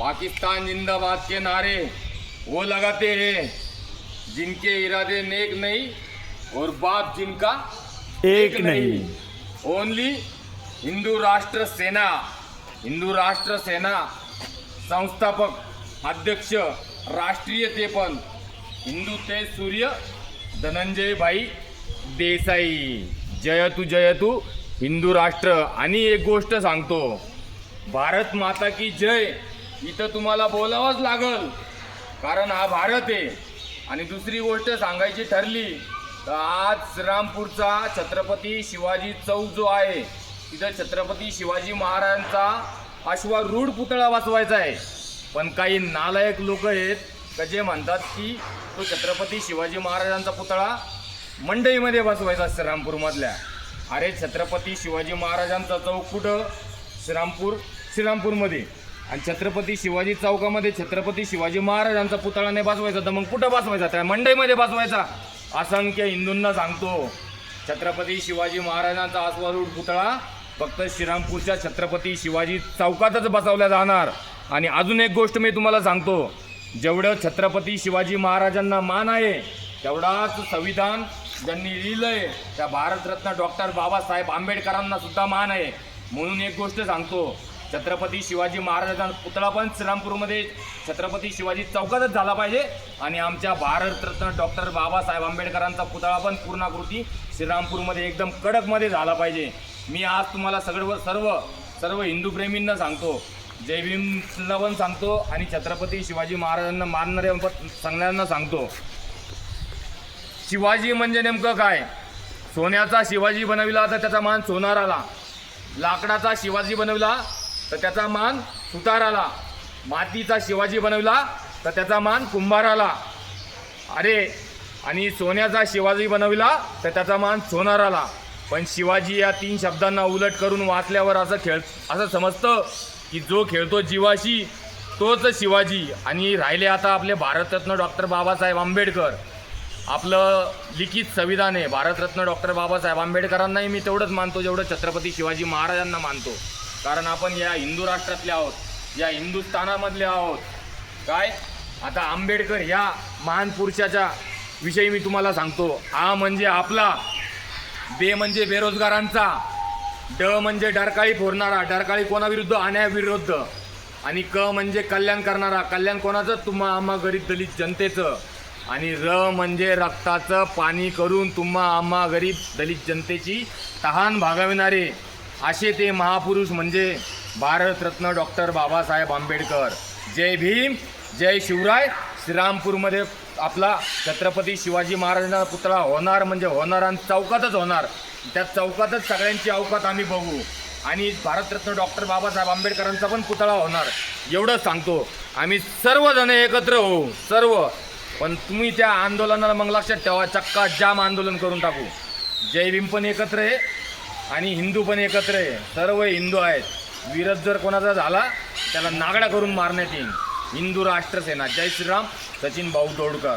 पाकिस्तान जिंदाबाद के नारे वो लगाते हैं जिनके इरादे नेक नहीं और बाप जिनका एक नाही। ओनली हिंदू राष्ट्र सेना हिंदू राष्ट्र सेना संस्थापक अध्यक्ष राष्ट्रीय ते पण हिंदू ते सूर्य धनंजय भाई देसाई। जयतू जयतू हिंदू राष्ट्र। आणि एक गोष्ट सांगतो भारत माता की जय इथं तुम्हाला बोलावंच लागल. कारण हा भारत आहे. आणि दुसरी गोष्ट सांगायची ठरली तर आज श्रीरामपूरचा छत्रपती शिवाजी चौक जो आहे तिथं छत्रपती शिवाजी महाराजांचा अश्वारूढ पुतळा वाचवायचा आहे. पण काही नालायक लोक आहेत का जे म्हणतात की तो छत्रपती शिवाजी महाराजांचा पुतळा मंडईमध्ये बसवायचा श्रीरामपूरमधल्या. अरे छत्रपती शिवाजी महाराजांचा चौक कुठं? श्रीरामपूर श्रीरामपूरमध्ये. आणि छत्रपती शिवाजी चौकामध्ये छत्रपती शिवाजी महाराजांचा पुतळा नाही बसवायचा. तर मग कुठं बसवायचा? त्या मंडईमध्ये बसवायचा. असंख्य हिंदूंना सांगतो. छत्रपती शिवाजी महाराजांचा आसवारूढ पुतळा फक्त श्रीरामपूरच्या छत्रपती शिवाजी चौकातच बसवला जाणार. आणि अजून एक गोष्ट मी तुम्हाला सांगतो. जेवढं छत्रपती शिवाजी महाराजांना मान आहे तेवढाच संविधान ज्यांनी लिहिलं आहे त्या भारतरत्न डॉक्टर बाबासाहेब आंबेडकरांना सुद्धा मान आहे. म्हणून एक गोष्ट सांगतो. छत्रपती शिवाजी महाराजांचा पुतळा पण श्रीरामपूरमध्ये छत्रपती शिवाजी चौकातच झाला पाहिजे. आणि आमच्या भारतरत्न डॉक्टर बाबासाहेब आंबेडकरांचा पुतळा पण पूर्णाकृती श्रीरामपूरमध्ये एकदम कडकमध्ये झाला पाहिजे. मी आज तुम्हाला सगळं सर्व सर्व हिंदू प्रेमींना सांगतो जय भीमला पण सांगतो आणि छत्रपती शिवाजी महाराजांना मानणाऱ्या पण सांगणाऱ्यांना सांगतो. शिवाजी म्हणजे नेमकं काय? सोन्याचा शिवाजी बनविला तर त्याचा मान सोनाराला. लाकडाचा शिवाजी बनविला तर त्याचा मान सुताराला. मातीचा शिवाजी बनविला तर त्याचा मान कुंभाराला. अरे आणि सोन्याचा शिवाजी बनविला तर त्याचा मान सोनाराला. पण शिवाजी या तीन शब्दांना उलट करून वाचल्यावर असं खेळ असं समजतं की जो खेळतो जीवाशी तोच शिवाजी. आणि राहिले आता आपले भारतरत्न डॉक्टर बाबासाहेब आंबेडकर. आपलं लिखित संविधान आहे. भारतरत्न डॉक्टर बाबासाहेब आंबेडकरांनाही मी तेवढंच मानतो जेवढं छत्रपती शिवाजी महाराजांना मानतो. कारण आपण या हिंदू राष्ट्रातले आहोत या हिंदुस्थानामधले आहोत. काय? आता आंबेडकर ह्या महान पुरुषाच्या विषयी मी तुम्हाला सांगतो. आ म्हणजे आपला बे म्हणजे बेरोजगारांचा ड म्हणजे डरकाळी फोडणारा डरकाळी कोणाविरुद्ध अन्यायाविरुद्ध आणि क म्हणजे कल्याण करणारा. कल्याण कोणाचं? तुम्हा आम्हा गरीब दलित जनतेचं. आणि र म्हणजे रक्ताचं पाणी करून तुम्हा आम्हा गरीब दलित जनतेची तहान भागविणारे. असे ते महापुरुष म्हणजे भारतरत्न डॉक्टर बाबासाहेब आंबेडकर. जय भीम जय शिवराय. श्रीरामपूरमध्ये आपला छत्रपती शिवाजी महाराजांचा पुतळा होणार म्हणजे होणार आणि चौकातच होणार. त्या चौकातच सगळ्यांची अवकात आम्ही बघू. आणि भारतरत्न डॉक्टर बाबासाहेब आंबेडकरांचा पण पुतळा होणार. एवढंच सांगतो. आम्ही सर्वजण एकत्र होऊ. सर्व. पण तुम्ही त्या आंदोलनाला मग लक्षात ठेवा. चक्का जाम आंदोलन करून टाकू. जय भीम पण एकत्र आहे. आणि हिंदू पण एकत्र आहे. सर्व हिंदू आहेत. विरोध जर कोणाचा झाला त्याला नागडा करून मारण्यात येईल. हिंदू राष्ट्रसेना. जय श्रीराम सचिन भाऊ तोडकर.